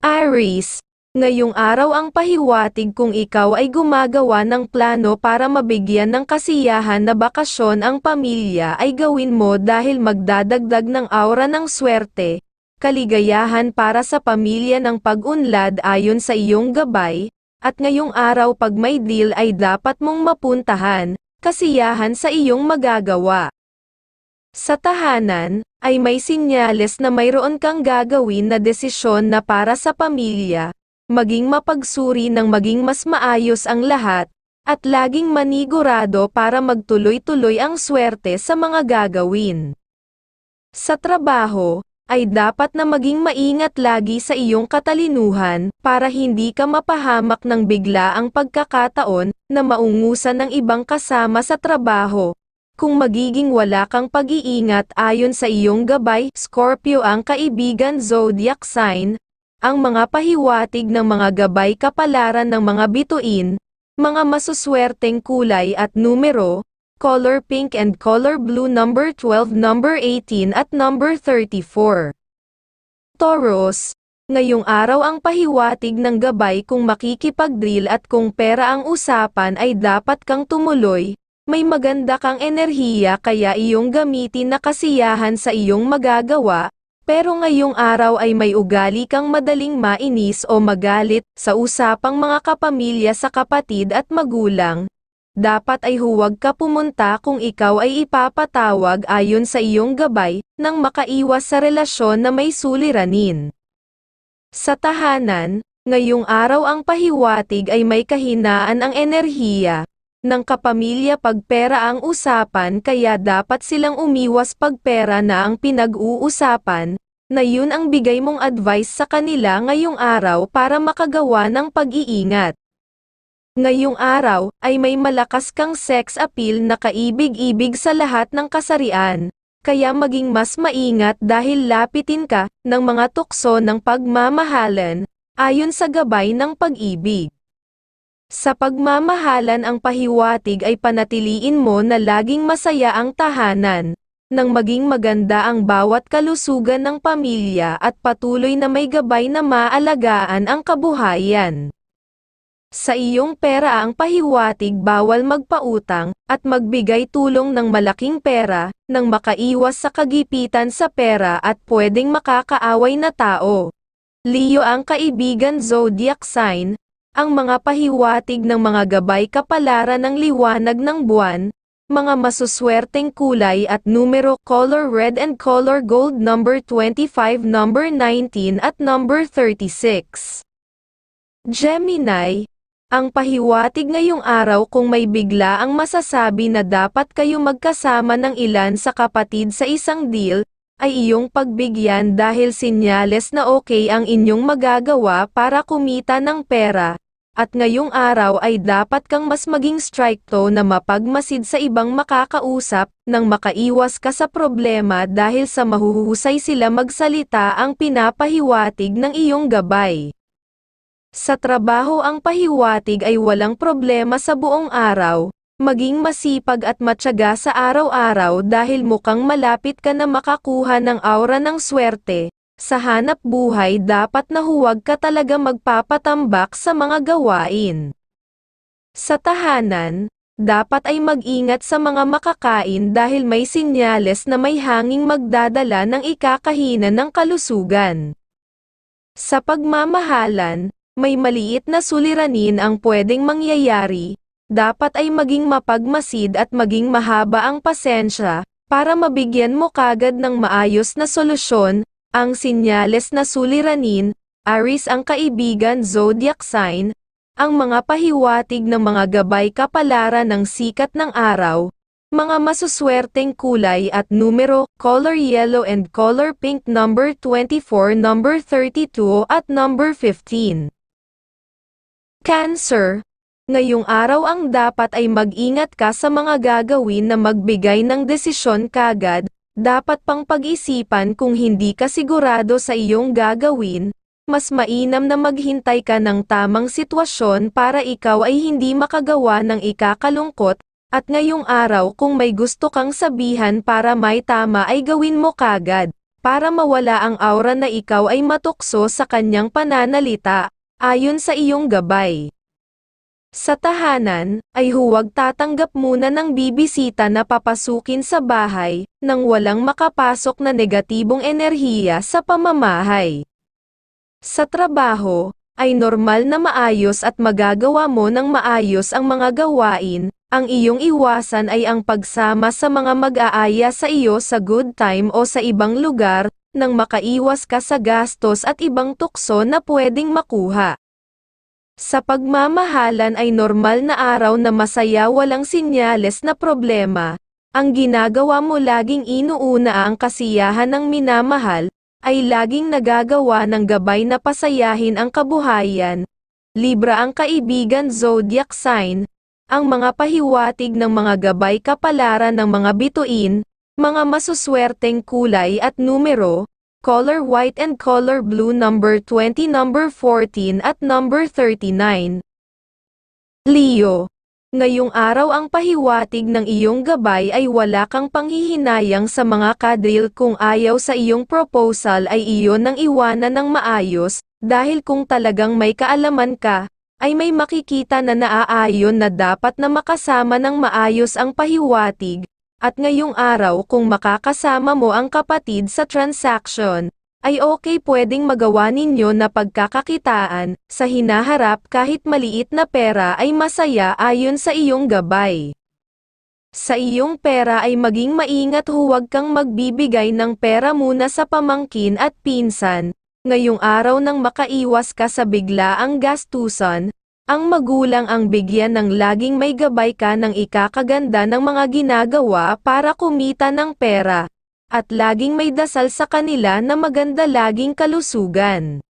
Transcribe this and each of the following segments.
Aries, ngayong araw ang pahiwatig kung ikaw ay gumagawa ng plano para mabigyan ng kasiyahan na bakasyon ang pamilya ay gawin mo dahil magdadagdag ng aura ng swerte, kaligayahan para sa pamilya ng pag-unlad ayon sa iyong gabay, at ngayong araw pag may deal ay dapat mong mapuntahan, kasiyahan sa iyong magagawa. Sa tahanan, ay may sinyales na mayroon kang gagawin na desisyon na para sa pamilya, maging mapagsuri ng maging mas maayos ang lahat, at laging manigurado para magtuloy-tuloy ang swerte sa mga gagawin. Sa trabaho, ay dapat na maging maingat lagi sa iyong katalinuhan para hindi ka mapahamak ng bigla ang pagkakataon na maungusan ng ibang kasama sa trabaho. Kung magiging wala kang pag-iingat ayon sa iyong gabay, Scorpio ang kaibigan zodiac sign, ang mga pahiwatig ng mga gabay kapalaran ng mga bituin, mga masuswerteng kulay at numero, color pink and color blue number 12, number 18 at number 34. Taurus, ngayong araw ang pahiwatig ng gabay kung makikipag-drill at kung pera ang usapan ay dapat kang tumuloy, may maganda kang enerhiya kaya iyong gamitin na kasiyahan sa iyong magagawa, pero ngayong araw ay may ugali kang madaling mainis o magalit sa usapang mga kapamilya sa kapatid at magulang. Dapat ay huwag ka pumunta kung ikaw ay ipapatawag ayon sa iyong gabay, nang makaiwas sa relasyon na may suliranin. Sa tahanan, ngayong araw ang pahiwatig ay may kahinaan ang enerhiya, ng kapamilya pagpera ang usapan kaya dapat silang umiwas pagpera na ang pinag-uusapan, na yun ang bigay mong advice sa kanila ngayong araw para makagawa ng pag-iingat. Ngayong araw, ay may malakas kang sex appeal na kaibig-ibig sa lahat ng kasarian, kaya maging mas maingat dahil lapitin ka ng mga tukso ng pagmamahalan, ayon sa gabay ng pag-ibig. Sa pagmamahalan ang pahiwatig ay panatiliin mo na laging masaya ang tahanan, nang maging maganda ang bawat kalusugan ng pamilya at patuloy na may gabay na maalagaan ang kabuhayan. Sa iyong pera ang pahiwatig bawal magpautang, at magbigay tulong ng malaking pera, nang makaiwas sa kagipitan sa pera at pwedeng makakaaway na tao. Leo ang kaibigan zodiac sign, ang mga pahiwatig ng mga gabay kapalaran ng liwanag ng buwan, mga masuswerteng kulay at numero color red and color gold number 25 number 19 at number 36. Gemini, ang pahiwatig ngayong araw kung may bigla ang masasabi na dapat kayo magkasama ng ilan sa kapatid sa isang deal, ay iyong pagbigyan dahil sinyales na okay ang inyong magagawa para kumita ng pera, at ngayong araw ay dapat kang mas maging strikto na mapagmasid sa ibang makakausap, nang makaiwas ka sa problema dahil sa mahuhusay sila magsalita ang pinapahiwatig ng iyong gabay. Sa trabaho ang pahiwatig ay walang problema sa buong araw, maging masipag at matyaga sa araw-araw dahil mukhang malapit ka na makakuha ng aura ng swerte. Sa hanap buhay dapat na huwag ka talaga magpapatambak sa mga gawain. Sa tahanan, dapat ay mag-ingat sa mga makakain dahil may sinyales na may hanging magdadala ng ikakahina ng kalusugan. Sa pagmamahalan, may maliit na suliranin ang pwedeng mangyayari, dapat ay maging mapagmasid at maging mahaba ang pasensya, para mabigyan mo kagad ng maayos na solusyon, ang sinyales na suliranin, Aris ang kaibigan zodiac sign, ang mga pahiwatig ng mga gabay kapalaran ng sikat ng araw, mga masuswerteng kulay at numero, color yellow and color pink number 24, number 32 at number 15. Cancer, ngayong araw ang dapat ay mag-ingat ka sa mga gagawin na magbigay ng desisyon kagad, dapat pang pag-isipan kung hindi ka sigurado sa iyong gagawin, mas mainam na maghintay ka ng tamang sitwasyon para ikaw ay hindi makagawa ng ikakalungkot, at ngayong araw kung may gusto kang sabihan para may tama ay gawin mo kagad, para mawala ang aura na ikaw ay matukso sa kanyang pananalita, ayon sa iyong gabay. Sa tahanan, ay huwag tatanggap muna ng bibisita na papasukin sa bahay, nang walang makapasok na negatibong enerhiya sa pamamahay. Sa trabaho, ay normal na maayos at magagawa mo ng maayos ang mga gawain, ang iyong iwasan ay ang pagsama sa mga mag-aaya sa iyo sa good time o sa ibang lugar, nang makaiwas ka sa gastos at ibang tukso na pwedeng makuha. Sa pagmamahalan ay normal na araw na masaya walang sinyales na problema, ang ginagawa mo laging inuuna ang kasiyahan ng minamahal, ay laging nagagawa ng gabay na pasayahin ang kabuhayan. Libra ang kaibigan zodiac sign, ang mga pahiwatig ng mga gabay kapalaran ng mga bituin, mga masuswerteng kulay at numero, color white and color blue number 20 number 14 at number 39. Leo, ngayong araw ang pahiwatig ng iyong gabay ay wala kang panghihinayang sa mga kadril kung ayaw sa iyong proposal ay iyon ang iwanan ng maayos, dahil kung talagang may kaalaman ka, ay may makikita na naaayon na dapat na makasama ng maayos ang pahiwatig, at ngayong araw kung makakasama mo ang kapatid sa transaction, ay okay pwedeng magawa ninyo na pagkakakitaan, sa hinaharap kahit maliit na pera ay masaya ayon sa iyong gabay. Sa iyong pera ay maging maingat huwag kang magbibigay ng pera muna sa pamangkin at pinsan, ngayong araw nang makaiwas ka sa biglaang gastusan, ang magulang ang bigyan ng laging may gabay ka ng ikakaganda ng mga ginagawa para kumita ng pera, at laging may dasal sa kanila na maganda laging kalusugan.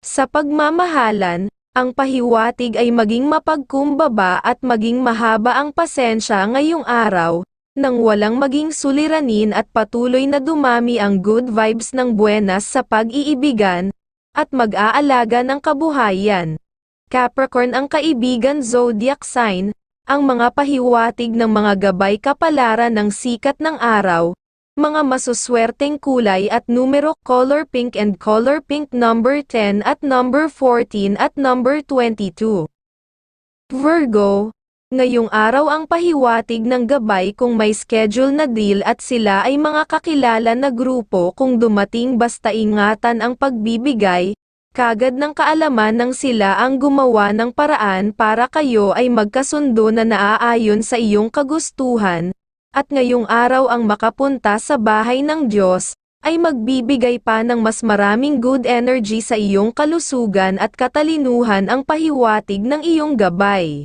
Sa pagmamahalan, ang pahiwatig ay maging mapagkumbaba at maging mahaba ang pasensya ngayong araw, nang walang maging suliranin at patuloy na dumami ang good vibes ng buenas sa pag-iibigan, at mag-aalaga ng kabuhayan. Capricorn ang kaibigan zodiac sign, ang mga pahiwatig ng mga gabay kapalaran ng sikat ng araw, mga masuswerteng kulay at numero color pink and color pink number 10 at number 14 at number 22. Virgo, Ngayong araw ang pahiwatig ng gabay kung may schedule na deal at sila ay mga kakilala na grupo kung dumating basta ingatan ang pagbibigay, kagad ng kaalaman ng sila ang gumawa ng paraan para kayo ay magkasundo na naaayon sa iyong kagustuhan, at ngayong araw ang makapunta sa bahay ng Diyos, ay magbibigay pa ng mas maraming good energy sa iyong kalusugan at katalinuhan ang pahiwatig ng iyong gabay.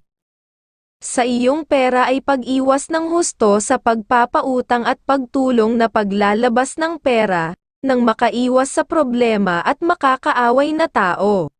Sa iyong pera ay pag-iwas ng husto sa pagpapautang at pagtulong na paglalabas ng pera, nang makaiwas sa problema at makakaaway na tao.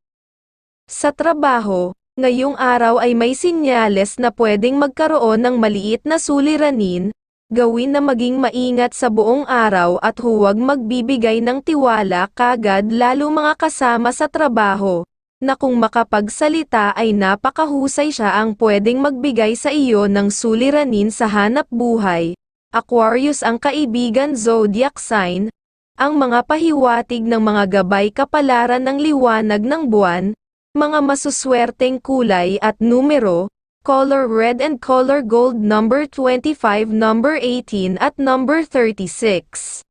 Sa trabaho, ngayong araw ay may sinyales na pwedeng magkaroon ng maliit na suliranin, gawin na maging maingat sa buong araw at huwag magbibigay ng tiwala kagad lalo mga kasama sa trabaho na kung makapagsalita ay napakahusay siya ang pwedeng magbigay sa iyo ng suliranin sa hanap buhay. Aquarius ang kaibigan zodiac sign, ang mga pahiwatig ng mga gabay kapalaran ng liwanag ng buwan, mga masuswerteng kulay at numero, color red and color gold number 25 number 18 at number 36.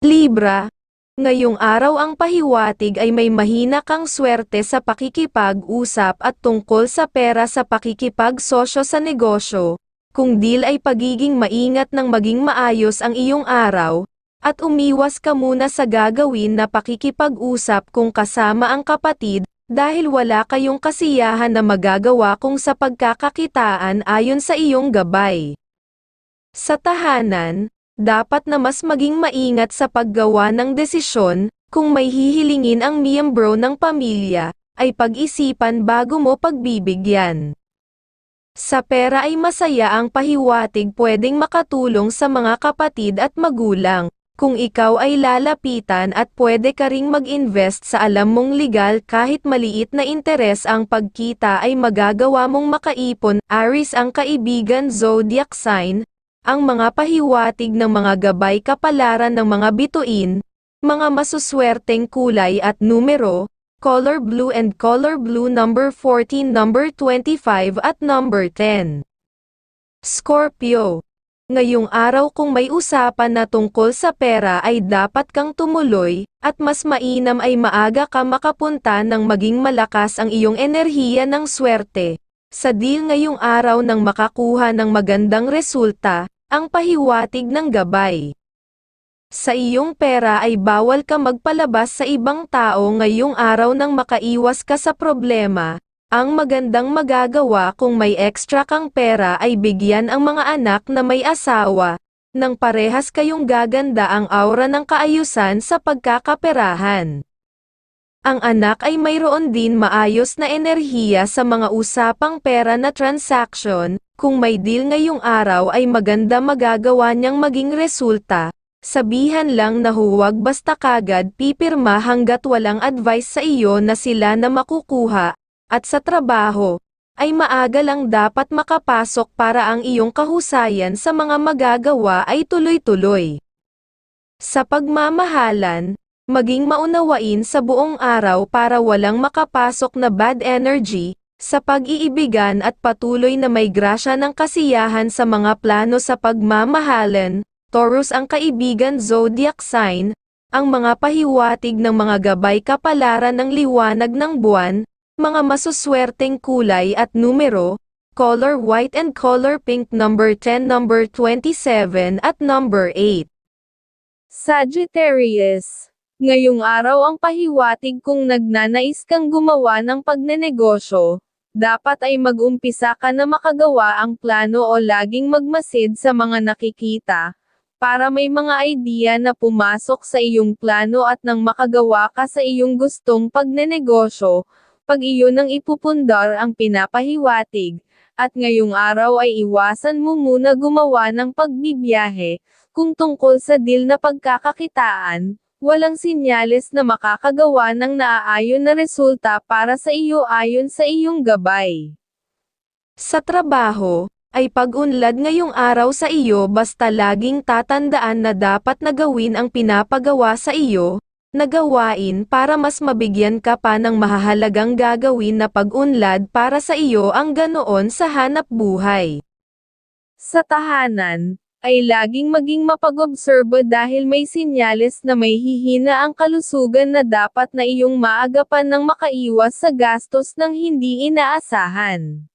Libra, Ngayong araw ang pahiwatig ay may mahina kang swerte sa pakikipag-usap at tungkol sa pera sa pakikipag-sosyo sa negosyo, kung deal ay pagiging maingat ng maging maayos ang iyong araw, at umiwas ka muna sa gagawin na pakikipag-usap kung kasama ang kapatid, dahil wala kayong kasiyahan na magagawa kung sa pagkakakitaan ayon sa iyong gabay. Sa tahanan, dapat na mas maging maingat sa paggawa ng desisyon, kung may hihilingin ang miyembro ng pamilya, ay pag-isipan bago mo pagbibigyan. Sa pera ay masaya ang pahiwatig pwedeng makatulong sa mga kapatid at magulang, kung ikaw ay lalapitan at pwede ka ring mag-invest sa alam mong legal kahit maliit na interes ang pagkita ay magagawa mong makaipon. Aris ang kaibigan zodiac sign, ang mga pahiwatig ng mga gabay kapalaran ng mga bituin, mga masuswerteng kulay at numero, color blue and color blue number 14, number 25 at number 10. Scorpio. Ngayong araw kung may usapan na tungkol sa pera ay dapat kang tumuloy, at mas mainam ay maaga ka makapunta nang maging malakas ang iyong enerhiya ng swerte. Sa deal ngayong araw nang makakuha ng magandang resulta, ang pahiwatig ng gabay. Sa iyong pera ay bawal ka magpalabas sa ibang tao ngayong araw nang makaiwas ka sa problema. Ang magandang magagawa kung may extra kang pera ay bigyan ang mga anak na may asawa, nang parehas kayong gaganda ang aura ng kaayusan sa pagkakaperahan. Ang anak ay mayroon din maayos na enerhiya sa mga usapang pera na transaction, kung may deal ngayong araw ay maganda magagawa niyang maging resulta, Sabihan lang na huwag basta kagad pipirma hanggat walang advice sa iyo na sila na makukuha, at sa trabaho, ay maaga lang dapat makapasok para ang iyong kahusayan sa mga magagawa ay tuloy-tuloy. Sa pagmamahalan, maging maunawain sa buong araw para walang makapasok na bad energy, sa pag-iibigan at patuloy na may grasya ng kasiyahan sa mga plano sa pagmamahalan, Taurus ang kaibigan zodiac sign, ang mga pahiwatig ng mga gabay kapalaran ng liwanag ng buwan, mga masuswerteng kulay at numero, color white and color pink number 10 number 27 at number 8. Sagittarius. Ngayong araw ang pahiwatig kung nagnanais kang gumawa ng pagnenegosyo, dapat ay mag-umpisa ka na makagawa ang plano o laging magmasid sa mga nakikita, para may mga idea na pumasok sa iyong plano at nang makagawa ka sa iyong gustong pagnenegosyo, pag iyon ang ipupundar ang pinapahiwatig, at ngayong araw ay iwasan mo muna gumawa ng pagbibiyahe, kung tungkol sa deal na pagkakakitaan, walang sinyales na makakagawa ng naaayon na resulta para sa iyo ayon sa iyong gabay. Sa trabaho, ay pag-unlad ngayong araw sa iyo basta laging tatandaan na dapat na gawin ang pinapagawa sa iyo, na gawain para mas mabigyan ka pa ng mahahalagang gagawin na pag-unlad para sa iyo ang ganoon sa hanap buhay. Sa tahanan, ay laging maging mapag-obserbo dahil may sinyales na may hihina ang kalusugan na dapat na iyong maagapan ng makaiwas sa gastos ng hindi inaasahan.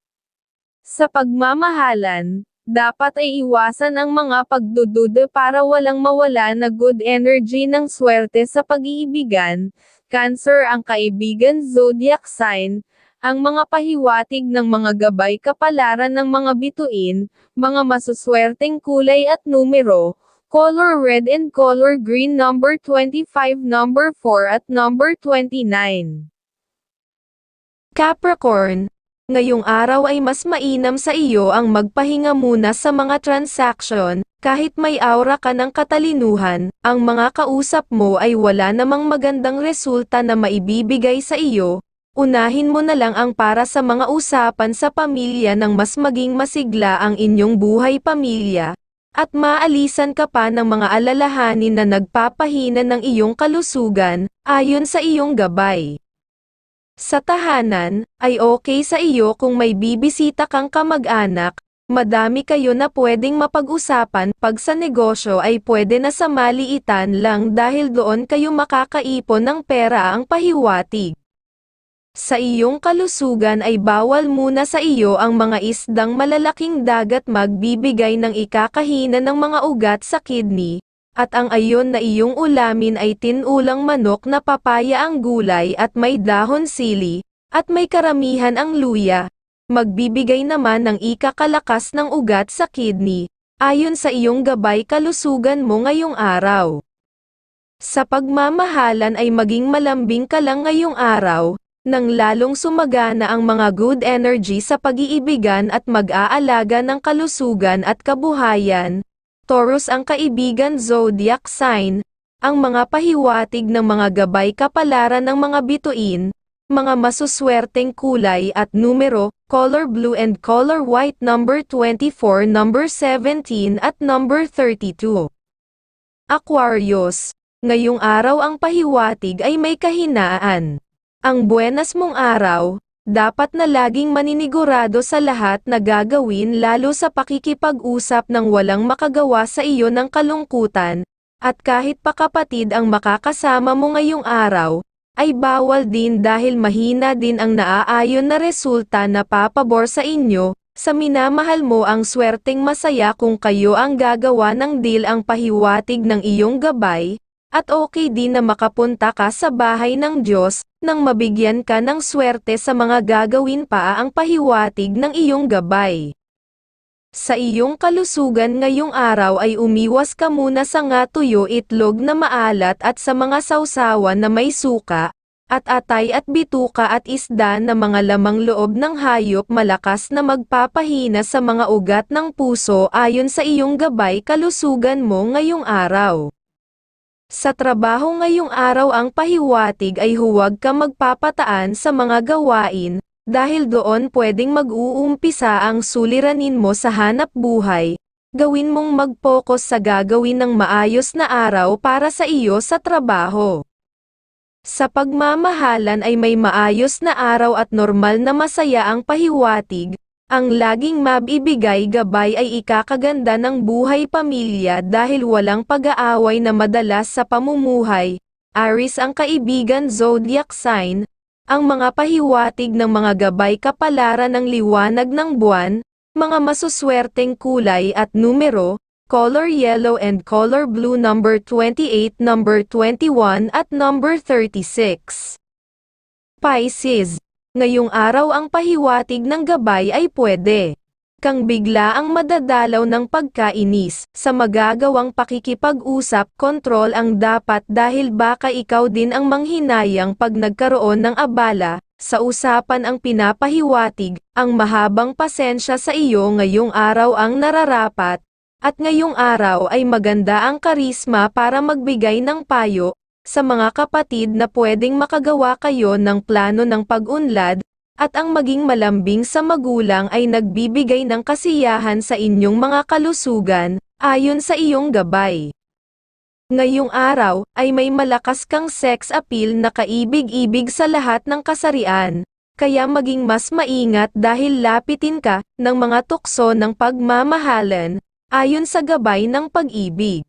Sa pagmamahalan, dapat ay iwasan ang mga pagdududa para walang mawala na good energy ng swerte sa pag-iibigan, Cancer ang kaibigan zodiac sign, ang mga pahiwatig ng mga gabay kapalaran ng mga bituin, mga masuswerteng kulay at numero, color red and color green number 25 number 4 at number 29. Capricorn, ngayong araw ay mas mainam sa iyo ang magpahinga muna sa mga transaction, kahit may aura ka ng katalinuhan, ang mga kausap mo ay wala namang magandang resulta na maibibigay sa iyo, unahin mo na lang ang para sa mga usapan sa pamilya nang mas maging masigla ang inyong buhay pamilya, at maalisan ka pa ng mga alalahanin na nagpapahina ng iyong kalusugan, ayon sa iyong gabay. Sa tahanan, ay okay sa iyo kung may bibisita kang kamag-anak, madami kayo na pwedeng mapag-usapan pag sa negosyo ay pwede na sa maliitan lang dahil doon kayo makakaipon ng pera ang pahiwatig. Sa iyong kalusugan ay bawal muna sa iyo ang mga isdang malalaking dagat magbibigay ng ikakahina ng mga ugat sa kidney, at ang ayon na iyong ulamin ay tinulang manok na papaya ang gulay at may dahon sili, at may karamihan ang luya, magbibigay naman ng ikakalakas ng ugat sa kidney, ayon sa iyong gabay kalusugan mo ngayong araw. Sa pagmamahalan ay maging malambing ka lang ngayong araw, nang lalong sumagana ang mga good energy sa pag-iibigan at mag-aalaga ng kalusugan at kabuhayan, Taurus ang kaibigan zodiac sign, ang mga pahiwatig ng mga gabay kapalaran ng mga bituin, mga masuswerteng kulay at numero, color blue and color white number 24, number 17 at number 32. Aquarius, ngayong araw ang pahiwatig ay may kahinaan. Ang buenas mong araw, dapat na laging maninigurado sa lahat na gagawin lalo sa pakikipag-usap ng walang makagawa sa iyo ng kalungkutan, at kahit pa kapatid ang makakasama mo ngayong araw, ay bawal din dahil mahina din ang naaayon na resulta na papabor sa inyo, sa minamahal mo ang swerteng masaya kung kayo ang gagawa ng deal ang pahiwatig ng iyong gabay, at okay din na makapunta ka sa bahay ng Diyos, nang mabigyan ka ng swerte sa mga gagawin pa ang pahiwatig ng iyong gabay. Sa iyong kalusugan ngayong araw ay umiwas ka muna sa nga tuyo itlog na maalat at sa mga sausawan na may suka, at atay at bituka at isda na mga lamang loob ng hayop malakas na magpapahina sa mga ugat ng puso ayon sa iyong gabay kalusugan mo ngayong araw. Sa trabaho ngayong araw ang pahiwatig ay huwag ka magpapataan sa mga gawain, dahil doon pwedeng mag-uumpisa ang suliranin mo sa hanap buhay, gawin mong mag-focus sa gagawin ng maayos na araw para sa iyo sa trabaho. Sa pagmamahalan ay may maayos na araw at normal na masaya ang pahiwatig, ang laging mabibigay gabay ay ikakaganda ng buhay pamilya dahil walang pag-aaway na madalas sa pamumuhay. Aris ang kaibigan zodiac sign, ang mga pahiwatig ng mga gabay kapalaran ng liwanag ng buwan, mga masuswerteng kulay at numero, color yellow and color blue number 28, number 21 at number 36. Pisces, ngayong araw ang pahiwatig ng gabay ay pwede. Kang bigla ang madadalaw ng pagkainis, sa magagawang pakikipag-usap kontrol ang dapat dahil baka ikaw din ang manghinayang pag nagkaroon ng abala, sa usapan ang pinapahiwatig, ang mahabang pasensya sa iyo ngayong araw ang nararapat, at ngayong araw ay maganda ang karisma para magbigay ng payo, sa mga kapatid na pwedeng makagawa kayo ng plano ng pag-unlad, at ang maging malambing sa magulang ay nagbibigay ng kasiyahan sa inyong mga kalusugan, ayon sa iyong gabay. Ngayong araw, ay may malakas kang sex appeal na kaibig-ibig sa lahat ng kasarian, kaya maging mas maingat dahil lapitin ka ng mga tukso ng pagmamahalan, ayon sa gabay ng pag-ibig.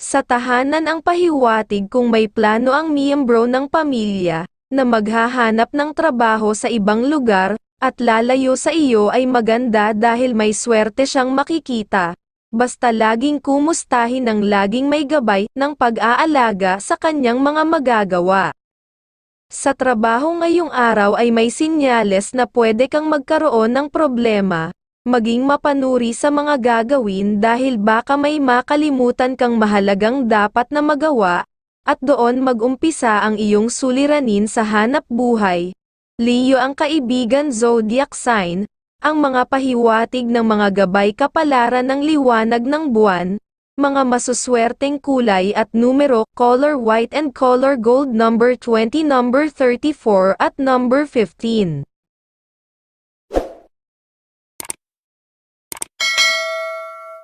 Sa tahanan ang pahiwatig kung may plano ang miyembro ng pamilya, na maghahanap ng trabaho sa ibang lugar, at lalayo sa iyo ay maganda dahil may swerte siyang makikita. Basta laging kumustahin ng laging may gabay ng pag-aalaga sa kanyang mga magagawa. Sa trabaho ngayong araw ay may sinyales na pwede kang magkaroon ng problema, maging mapanuri sa mga gagawin dahil baka may makalimutan kang mahalagang dapat na magawa, at doon mag-umpisa ang iyong suliranin sa hanap buhay. Leo ang kaibigan zodiac sign, ang mga pahiwatig ng mga gabay kapalaran ng liwanag ng buwan, mga masuswerteng kulay at numero, color white and color gold number 20 number 34 at number 15.